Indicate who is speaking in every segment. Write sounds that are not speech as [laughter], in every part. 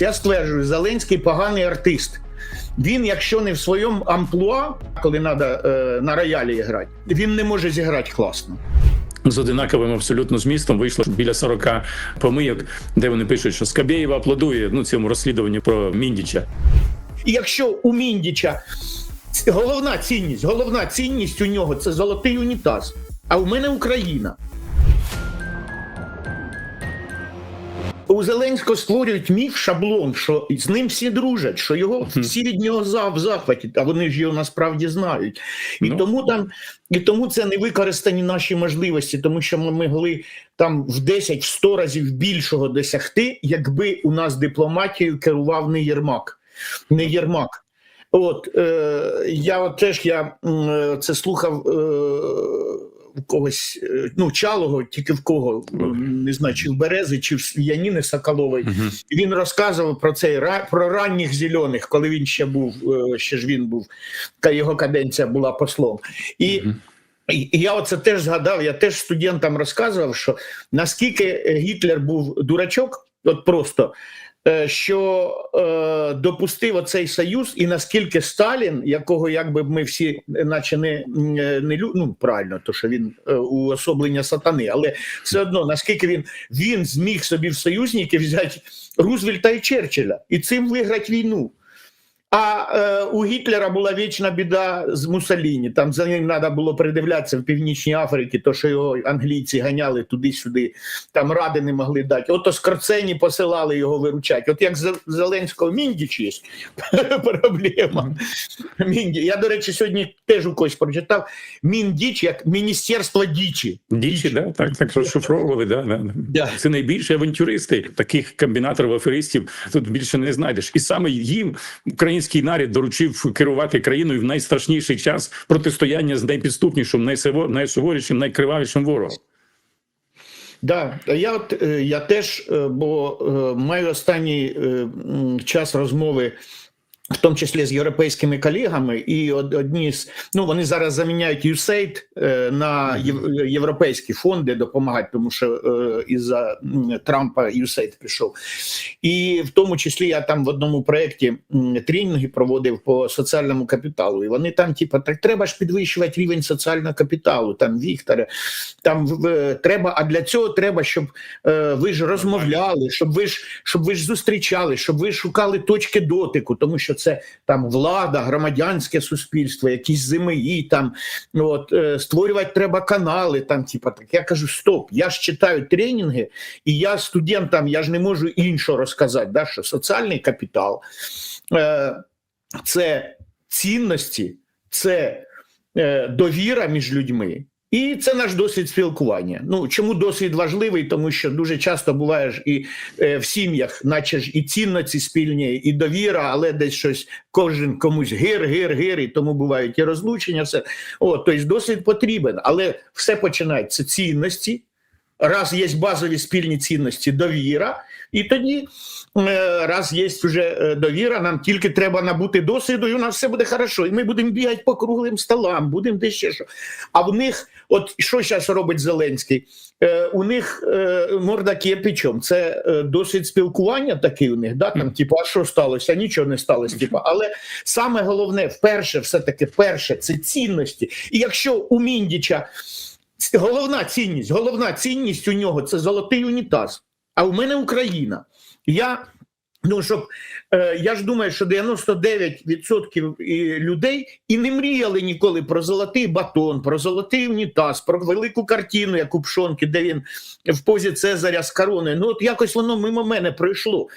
Speaker 1: Я стверджую, Зеленський поганий артист. Він, якщо не в своєму амплуа, коли треба е, на роялі грати, він не може зіграти класно.
Speaker 2: з одинаковим абсолютно змістом вийшло біля 40 помийок, де вони пишуть, що Скабєєва аплодує ну цьому розслідуванню про Міндіча.
Speaker 1: І якщо у Міндіча головна цінність, головна цінність у нього це золотий унітаз, а у мене Україна. У Зеленського створюють міф шаблон, що з ним всі дружать, що його всі від нього за в захваті, а вони ж його насправді знають. І
Speaker 2: Ну.
Speaker 1: тому там і тому це не використані наші можливості, тому що ми могли там в 10-100 разів більшого досягти, якби у нас дипломатією керував не Єрмак. Не Єрмак. От е, я от теж я е, це слухав. Е, у когось, е, ну, Чалого, тільки в кого, не знаю, чи в Берези, чи в Яніни Соколової. І Він розказував про цей про ранніх зелених, коли він ще був, е, ще ж він був, та його каденція була послом. І,
Speaker 2: Мгм.
Speaker 1: і і я оце теж згадав, я теж студентам розказував, що наскільки Гітлер був дурачок, от просто. Е, Що е, допустив оцей союз, і наскільки Сталін, якого якби ми всі, наче не, не лю... ну правильно, то що він е, уособлення сатани, але все одно наскільки він він зміг собі в союзники взяти Рузвельта і Черчилля і цим виграти війну. А е, у Гітлера була вічна біда з Муссоліні. Там за ним треба було придивлятися в Північній Африці, то що його англійці ганяли туди-сюди, там ради не могли дати. Ото Скорцені посилали його виручати. От як Зе- Зеленського Міндіч є [laughs] проблема. Мінді. Я, до речі, сьогодні теж у когось прочитав Міндіч як Міністерство дічі.
Speaker 2: Дічі, да? так, так розшифровували. Да, да.
Speaker 1: Да.
Speaker 2: Це найбільші авантюристи. Таких комбінаторів, аферистів тут більше не знайдеш. І саме їм український нарід доручив керувати країною в найстрашніший час протистояння з найпідступнішим, найсуворішим, найкривавішим ворогом.
Speaker 1: Да, я от е, я теж, е, бо е, маю останній час розмови. В тому числі з європейськими колегами, і одні з ну вони зараз заміняють USAID е, на європейські фонди допомагати, тому що е, із-за Трампа USAID пішов. І в тому числі я там в одному проєкті тренінги проводив по соціальному капіталу. І вони там, типу, так треба ж підвищувати рівень соціального капіталу. Там Вікторе, там треба, а для цього треба, щоб е, ви ж розмовляли, щоб ви ж щоб ви ж зустрічали, щоб ви шукали точки дотику, тому що це там влада, громадянське суспільство, якісь ЗМІ, там ну, от е, створювати треба канали. Там, типа так. Я кажу: стоп, я ж читаю тренінги, і я студентам я ж не можу іншого розказати, да, що соціальний капітал е, це цінності, це е, довіра між людьми. І це наш досвід спілкування. Ну чому досвід важливий? Тому що дуже часто буває ж і е, в сім'ях, наче ж і цінності спільні, і довіра, але десь щось кожен комусь гир, гир, гир, і тому бувають і розлучення. Все О, тобто досвід потрібен, але все починається цінності. Раз є базові спільні цінності, довіра, і тоді, е, раз є вже е, довіра, нам тільки треба набути досвіду, і у нас все буде хорошо. І ми будемо бігати по круглим столам, будемо де ще що. А в них, от що зараз робить Зеленський? Е, у них е, морда кирпичом. Це е, досвід спілкування такий у них. Да? Там, типу, а що сталося? Нічого не сталося. Типу. Але саме головне, вперше, все-таки перше, це цінності. І якщо у Міндіча головна цінність, головна цінність у нього це золотий унітаз. А у мене Україна. Я ну щоб е, я ж думаю, що 99% і людей і не мріяли ніколи про золотий батон, про золотий унітаз, про велику картину, як у Пшонки, де він в позі Цезаря з короною. Ну от якось воно мимо мене пройшло.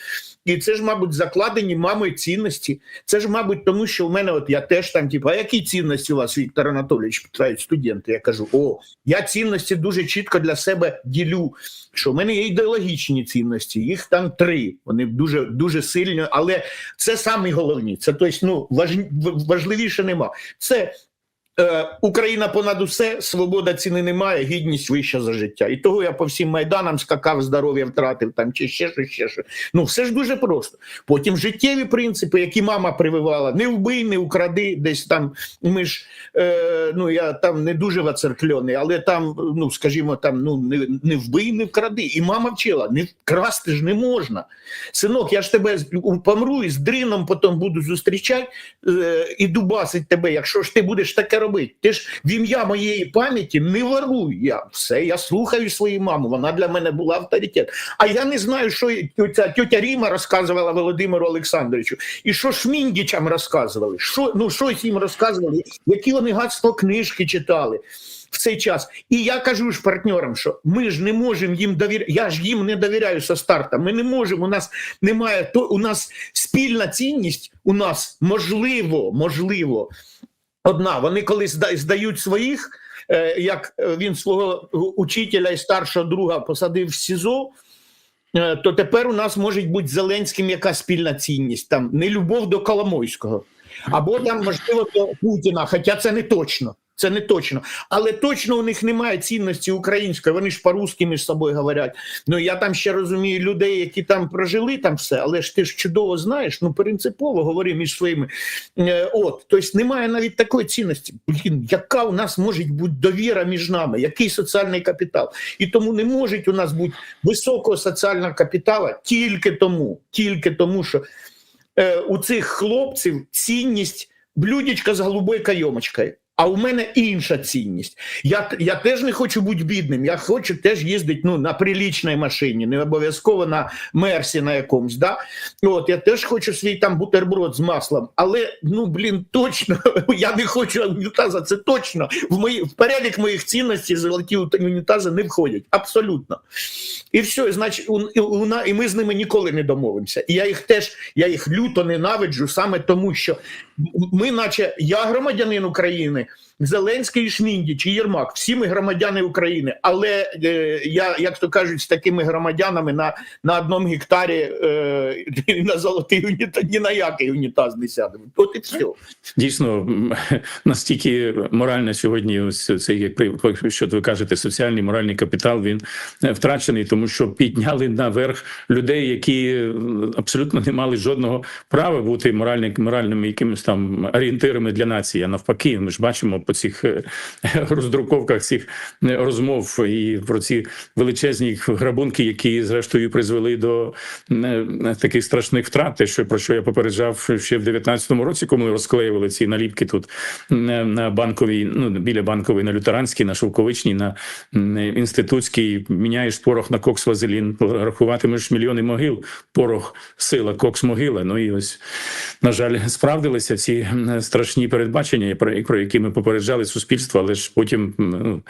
Speaker 1: І це ж, мабуть, закладені мамою цінності. Це ж, мабуть, тому що у мене, от я теж там, типу, а які цінності у вас, Віктор Анатолійович, питають студенти. Я кажу: о, я цінності дуже чітко для себе ділю. Що в мене є ідеологічні цінності, їх там три. Вони дуже дуже сильні, але це самі головні. Це тобто, ну, важ, важливіше нема. Це Україна понад усе, свобода ціни немає, гідність вища за життя. І того я по всім майданам скакав, здоров'я втратив там чи ще щось, ще щось. Ну все ж дуже просто. Потім життєві принципи, які мама прививала: не вбий, не укради, десь там. Ми ж е, ну я там не дуже вацеркльоний, але там, ну скажімо, там ну не, не вбий, не вкради. І мама вчила: не красти ж не можна. Синок, я ж тебе помру і з дрином потім буду зустрічати е, і дубасить тебе, якщо ж ти будеш таке робити. Ти ж в ім'я моєї пам'яті не воруй. Я все, я слухаю свою маму. Вона для мене була авторитет. А я не знаю, що ця тьотя Ріма розказувала Володимиру Олександровичу, і що шміндічам розказували. Що ну щось їм розказували, які вони гадство книжки читали. В цей час, і я кажу ж партнерам, що ми ж не можемо їм довіряти. Я ж їм не довіряю со старта. Ми не можемо. У нас немає то. У нас спільна цінність. У нас можливо, можливо, одна. Вони коли зда- здають своїх, е, як е, він свого учителя і старшого друга посадив в СІЗО. е, То тепер у нас може бути Зеленським якась спільна цінність, там не любов до Коломойського, або там можливо до Путіна, хоча це не точно. Це не точно, але точно у них немає цінності української. Вони ж по-русски між собою говорять. Ну я там ще розумію людей, які там прожили там все, але ж ти ж чудово знаєш. Ну принципово говори між своїми. Е, От, тобто немає навіть такої цінності. Блін, яка у нас може бути довіра між нами? Який соціальний капітал? І тому не може у нас бути високого соціального капіталу тільки тому, тільки тому, що е, у цих хлопців цінність блюдечка з голубою кайомочкою. А у мене інша цінність. Я, я теж не хочу бути бідним. Я хочу теж їздити ну, на прилічній машині, не обов'язково на мерсі на якомусь. Да? От, я теж хочу свій там бутерброд з маслом. Але ну блін, точно [laughs] я не хочу унітаза. Це точно в мої в перелік моїх цінностей золоті унітази не входять. Абсолютно. І все, значить, у, і, у, і ми з ними ніколи не домовимося. І я їх теж я їх люто ненавиджу саме тому, що ми, наче я громадянин України, Зеленський, і Єрмак, всі ми громадяни України. Але е, я, як то кажуть, з такими громадянами на, на одному гектарі е, на золотий унітаз, ні на який унітаз не сядемо. От і все.
Speaker 2: Дійсно, [laughs] настільки морально сьогодні, ось цей як що ви кажете, соціальний моральний капітал він е, втрачений, тому що підняли наверх людей, які абсолютно не мали жодного права бути моральним моральними якимись там орієнтирами для нації. А навпаки, ми ж бачимо по цих е, роздруковках цих е, розмов і про ці величезні грабунки, які зрештою призвели до е, таких страшних втрат. Те, що про що я попереджав ще в 19-му році, коли розклеювали ці наліпки тут на банковій, ну біля банкової, на лютеранській, на шовковичній, на інститутській. Міняєш порох на кокс вазелін, рахуватимеш мільйони могил, порох сила, кокс могила. Ну і ось на жаль, справдилися ці страшні передбачення, про які ми попереджали суспільство, але ж потім ну,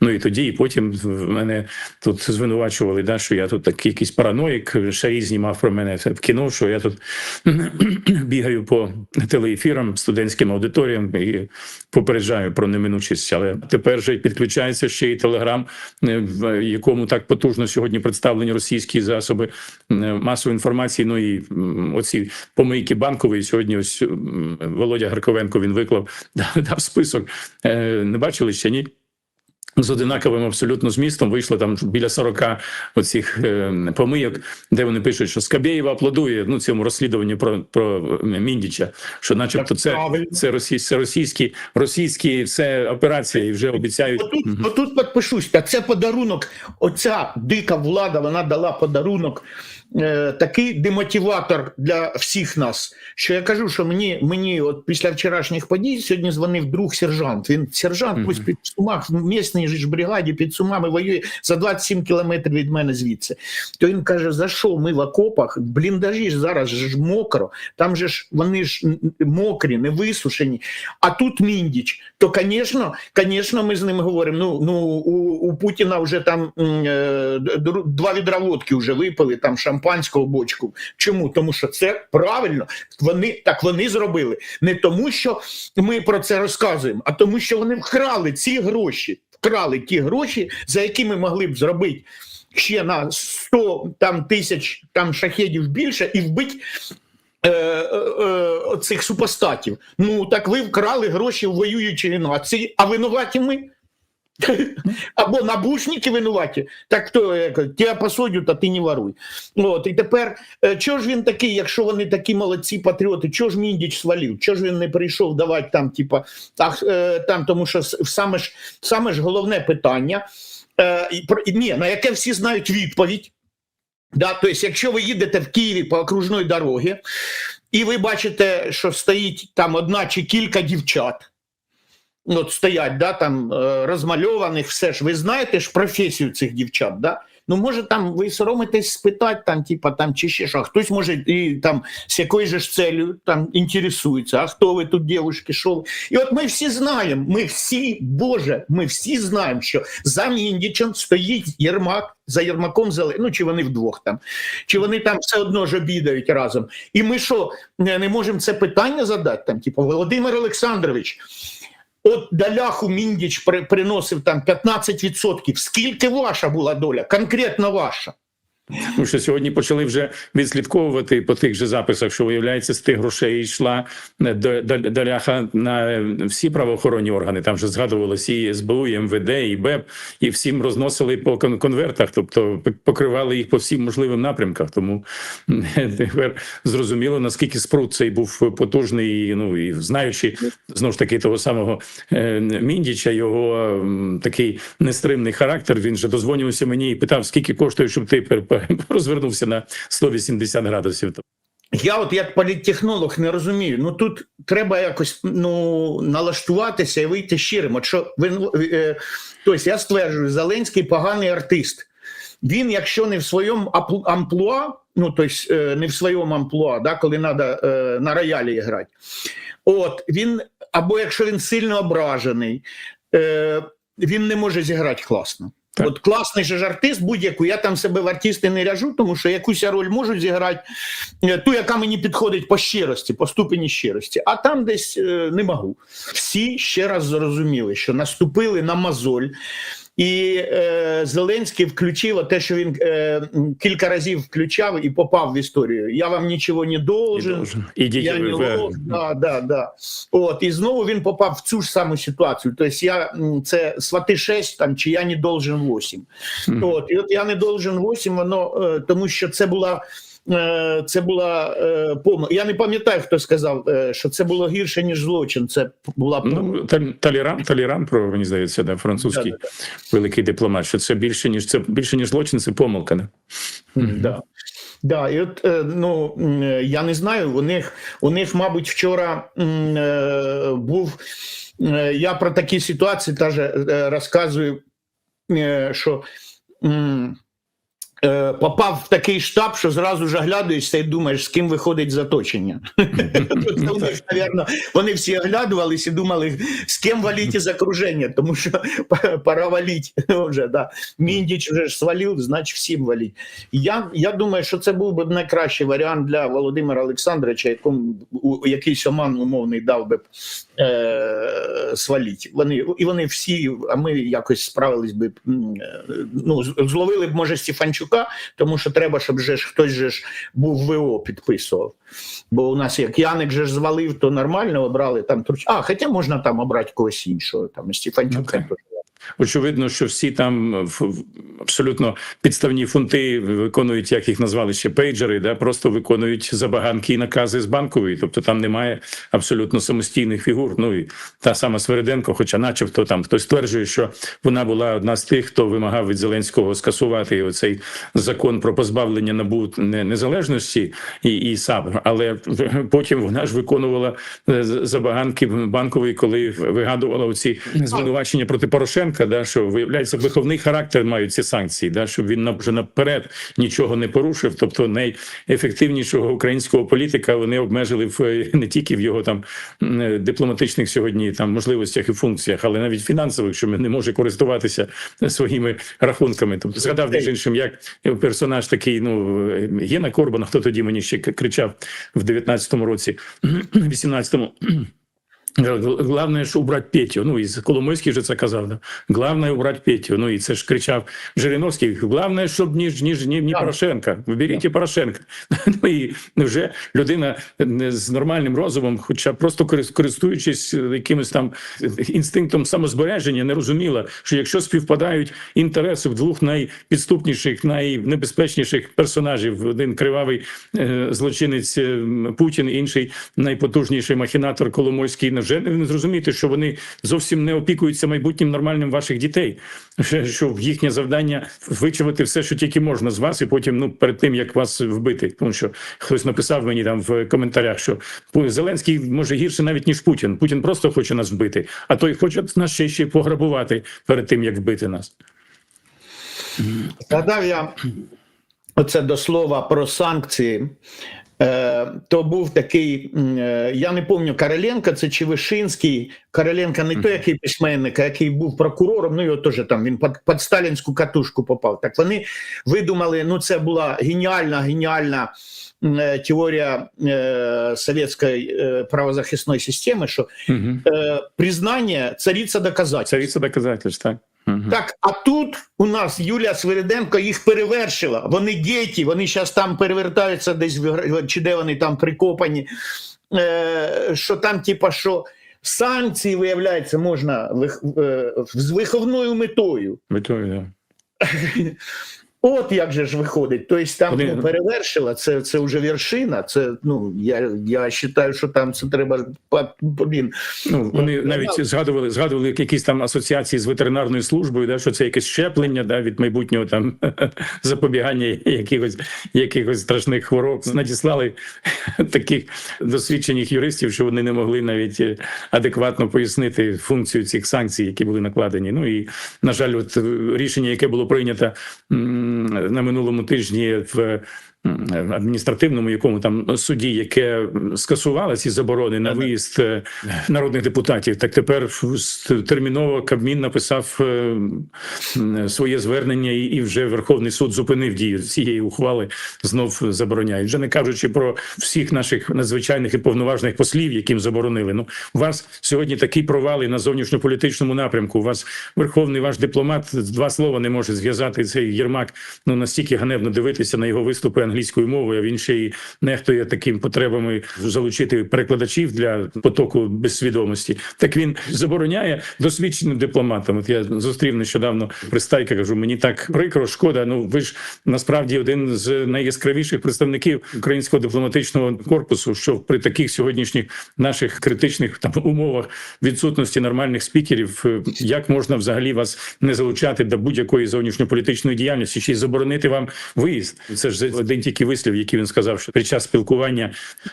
Speaker 2: ну і тоді, і потім в мене тут звинувачували, да, що я тут такий якийсь параноїк. Шарій знімав про мене в кіно, що я тут [clears throat] бігаю по телеефірам, студентським аудиторіям і попереджаю про неминучість. Але тепер же підключається ще і телеграм, е, в якому так потужно сьогодні представлені російські засоби масової інформації. Ну і оці помийки банкової. Сьогодні ось Володя Гарковенко він виклав [laughs] дав список. Е, Не бачили ще ні? З одинаковим абсолютно змістом вийшло там біля 40 оцих е, помийок, де вони пишуть, що Скабєєва аплодує ну цьому розслідуванню про, про Міндіча, що, начебто, це, це, росій, це російські, російські це операція, і вже обіцяють.
Speaker 1: Отут,
Speaker 2: Мгм.
Speaker 1: отут підпишусь. Та це подарунок. Оця дика влада вона дала подарунок, е, такий демотиватор для всіх нас. Що я кажу, що мені, мені от після вчорашніх подій сьогодні дзвонив друг сержант. Він сержант,
Speaker 2: Мгм.
Speaker 1: ось під Сумах, в місній ж бригаді під Сумами воює за 27 кілометрів від мене звідси. То він каже: за що ми в окопах? Бліндажі ж зараз ж мокро, там же ж вони ж мокрі, не висушені. А тут міндіч. То, звісно, звісно, ми з ним говоримо. Ну, ну у, у Путіна вже там е, два відра водки вже випили, там шампанського бочку. Чому? Тому що це правильно. Вони так вони зробили. Не тому, що ми про це розказуємо, а тому, що вони вкрали ці гроші, вкрали ті гроші, за які ми могли б зробити. Ще на 100 там, тисяч там шахедів більше і вбити е, е, цих супостатів. Ну так ви вкрали гроші в воюючої нації, а винуваті ми. [laughs] Або набушники винуваті, так хто як, тебе посадять, а ти не воруй. От, і тепер, е, чого ж він такий, якщо вони такі молодці патріоти, чого ж Міндіч свалив? Чого ж він не прийшов давати там, типа, е, там, тому що саме ж, саме ж головне питання, е, ні, на яке всі знають відповідь. Да, тобто, якщо ви їдете в Києві по окружної дороги, і ви бачите, що стоїть там одна чи кілька дівчат, от стоять, да, там е, розмальованих, все ж ви знаєте ж професію цих дівчат, да? Ну, може, там ви соромитесь спитати, там, типа, там, чи ще що, а хтось може і там з якою же ж целью там інтересується, а хто ви тут, дівчатки, що? І от ми всі знаємо, ми всі, Боже, ми всі знаємо, що за Міндічем стоїть Єрмак, за Єрмаком зеле... ну чи вони вдвох там, чи вони там все одно ж обідають разом. І ми що, не можемо це питання задати? Там, типу, Володимир Олександрович, от Даляху Міндіч при, приносив там 15%. Скільки ваша була доля? Конкретно ваша?
Speaker 2: Тому що сьогодні почали вже відслідковувати по тих же записах, що виявляється, з тих грошей йшла е, до- до- доляха на всі правоохоронні органи. Там вже згадувалося і СБУ, і МВД, і БЕП, і всім розносили по кон- конвертах, тобто покривали їх по всім можливим напрямках. Тому [laughs] тепер зрозуміло наскільки спрут цей був потужний. Ну і знаючи знову ж таки того самого е, Міндіча, його такий нестримний характер. Він же дозвонювався мені і питав, скільки коштує, щоб ти [laughs] розвернувся на 180 градусів.
Speaker 1: Я от як політтехнолог не розумію. Ну тут треба якось ну налаштуватися і вийти щирим. От що ви е, тобто я стверджую, Зеленський поганий артист. Він, якщо не в своєму амплуа, ну тобто е, не в своєму амплуа, да, коли треба е, на роялі грати, от він або якщо він сильно ображений, е, він не може зіграти класно.
Speaker 2: Так.
Speaker 1: От класний же ж артист будь-яку. Я там себе в артисти не ряжу, тому що якусь я роль можу зіграти, е, ту, яка мені підходить по щирості, по ступені щирості, а там десь е, не можу. Всі ще раз зрозуміли, що наступили на мозоль. І е, Зеленський включив те, що він е, кілька разів включав і попав в історію. Я вам нічого не должен.
Speaker 2: должен. Ідіть
Speaker 1: Я не лох, да, да, да. От, і знову він попав в цю ж саму ситуацію. Тобто я це свати 6 там, чи я не должен 8.
Speaker 2: Мгм.
Speaker 1: От, і от я не должен 8, воно е, тому що це була. Е, Це була е, помилка. Я не пам'ятаю, хто сказав, е, що це було гірше, ніж злочин. Це була.
Speaker 2: Ну, Таліран, Таліран, про мені здається, да, французький
Speaker 1: Да,
Speaker 2: великий дипломат, що це більше ніж це більше ніж злочин, це помилка. Да?
Speaker 1: Да. Да, і от ну я не знаю. У них у них, мабуть, вчора е, був. е, Я про такі ситуації теж розказую, е, що е, попав в такий штаб, що зразу ж оглядуєшся і думаєш, з ким виходить з оточення. [laughs] Тут,
Speaker 2: Ну,
Speaker 1: вони, всі оглядувалися і думали, з ким валіть із окруження, тому що [laughs] пора валіть. Міндіч вже ж свалив, значить всім валіть. Я, я думаю, що це був би найкращий варіант для Володимира Олександровича, якому якийсь оман умовний дав би е, сваліть. Вони, і вони всі, а ми якось справились би, е, ну, зловили б, може, Стефанчука, тому що треба, щоб же ж хтось же ж був ВО підписував. Бо у нас як Яник же ж звалив, то нормально обрали там Турч. А, хоча можна там обрати когось іншого, там Стефанчука.
Speaker 2: Ну, так. Очевидно, що всі там в- абсолютно підставні фунти виконують, як їх назвали ще пейджери, да просто виконують забаганки і накази з банкової. Тобто там немає абсолютно самостійних фігур. Ну і та сама Свериденко, хоча, начебто, там хтось стверджує, що вона була одна з тих, хто вимагав від Зеленського скасувати оцей закон про позбавлення набу незалежності і, і САП. Але потім вона ж виконувала е, забаганки банкової, коли вигадувала оці звинувачення проти Порошенка. Да, що виявляється, виховний характер мають ці санкції, да, щоб він на- вже наперед нічого не порушив. Тобто найефективнішого українського політика вони обмежили в е, не тільки в його там е, дипломатичних сьогодні там можливостях і функціях, але навіть фінансових, що він не може користуватися своїми рахунками. Тобто згадав між іншим, як персонаж такий, ну е, Гена Корбан, хто тоді мені ще кричав в 19-му році, [clears throat] 18-му. Главное ж убрать Петю. Ну, і Коломойський же це казав. Да? Главное убрать Петю. Ну і це ж кричав Жириновський. Главное, щоб ні, ні, ні, ні. Порошенка. Виберіть Порошенка. [laughs] Ну і вже людина з нормальним розумом, хоча просто користуючись якимось там інстинктом самозбереження, не розуміла, що якщо співпадають інтереси в двох найпідступніших, найнебезпечніших персонажів, один кривавий е, злочинець е, Путін, інший найпотужніший махінатор Коломойський, невже не зрозуміти, що вони зовсім не опікуються майбутнім нормальним ваших дітей, що їхнє завдання вичавити все, що тільки можна з вас, і потім ну перед тим як вас вбити. Тому що хтось написав мені там в коментарях, що Зеленський може гірше навіть ніж Путін. Путін просто хоче нас вбити, а той хоче нас ще ще пограбувати перед тим, як вбити нас.
Speaker 1: Згадав я оце до слова про санкції. Е, то був такий, е, я не пам'ятаю, Короленко це чи Вишинський. Короленко не той, який письменник, а який був прокурором. Ну його теж там він під, під сталінську катушку попав. Так вони видумали. Ну, це була геніальна, геніальна е, теорія е, совєтської е, правозахисної системи, що е, признання цариця доказательств.
Speaker 2: Цариця доказательств, так.
Speaker 1: Так, а тут у нас Юлія Свириденко їх перевершила. Вони діти, вони зараз там перевертаються десь в чи де вони там прикопані. Е, що там, типа, що санкції, виявляється, можна вих- е, з виховною метою.
Speaker 2: Метою, да. [laughs]
Speaker 1: От як же ж виходить. Тобто там ну, перевершила, це, це вже вершина. Це, ну, я, я вважаю, що там це треба. Блін.
Speaker 2: Ну, вони навіть згадували, згадували якісь там асоціації з ветеринарною службою, да, що це якесь щеплення да, від майбутнього там [laughs] запобігання якихось, якихось страшних хвороб. Надіслали таких досвідчених юристів, що вони не могли навіть е, адекватно пояснити функцію цих санкцій, які були накладені. Ну і на жаль, от рішення, яке було прийнято на минулому тижні в. Адміністративному якому там суді, яке скасувало ці заборони на виїзд е, народних депутатів, так тепер терміново Кабмін написав е, своє звернення, і, вже Верховний суд зупинив дію цієї ухвали, знов забороняє. Вже не кажучи про всіх наших надзвичайних і повноважних послів, яким заборонили. Ну у вас сьогодні такі провали на зовнішньополітичному напрямку. У вас верховний ваш дипломат два слова не може зв'язати цей Єрмак. Ну настільки ганебно дивитися на його виступи англійською мовою. А він ще й нехтує таким потребами залучити перекладачів для потоку безсвідомості. Так він забороняє досвідченим дипломатам. От я зустрів нещодавно пристайка. Кажу, мені так прикро, шкода. Ну ви ж насправді один з найяскравіших представників українського дипломатичного корпусу, що при таких сьогоднішніх наших критичних там умовах відсутності нормальних спікерів, е, як можна взагалі вас не залучати до будь-якої зовнішньополітичної діяльності, ще й заборонити вам виїзд. Це ж один тільки вислів, який він сказав, що під час спілкування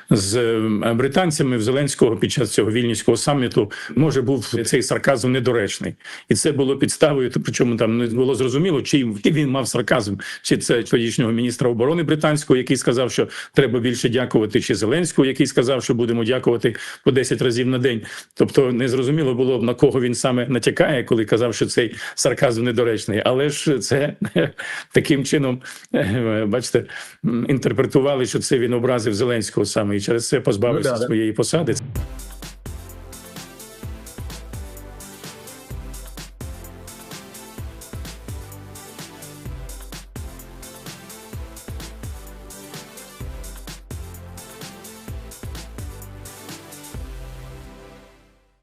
Speaker 2: з е, британцями в Зеленського під час цього вільнівського саміту може був цей сарказм недоречний, і це було підставою. Причому там не було зрозуміло, чи він мав сарказм, чи це тодішнього міністра оборони британського, який сказав, що треба більше дякувати, чи Зеленського, який сказав, що будемо дякувати по 10 разів на день. Тобто не зрозуміло було на кого він саме натякає, коли казав, що цей сарказм недоречний. Але ж це [laughs] таким чином, е, бачите, інтерпретували, що це він образив Зеленського саме і через це позбавився
Speaker 1: Ну, да,
Speaker 2: своєї посади.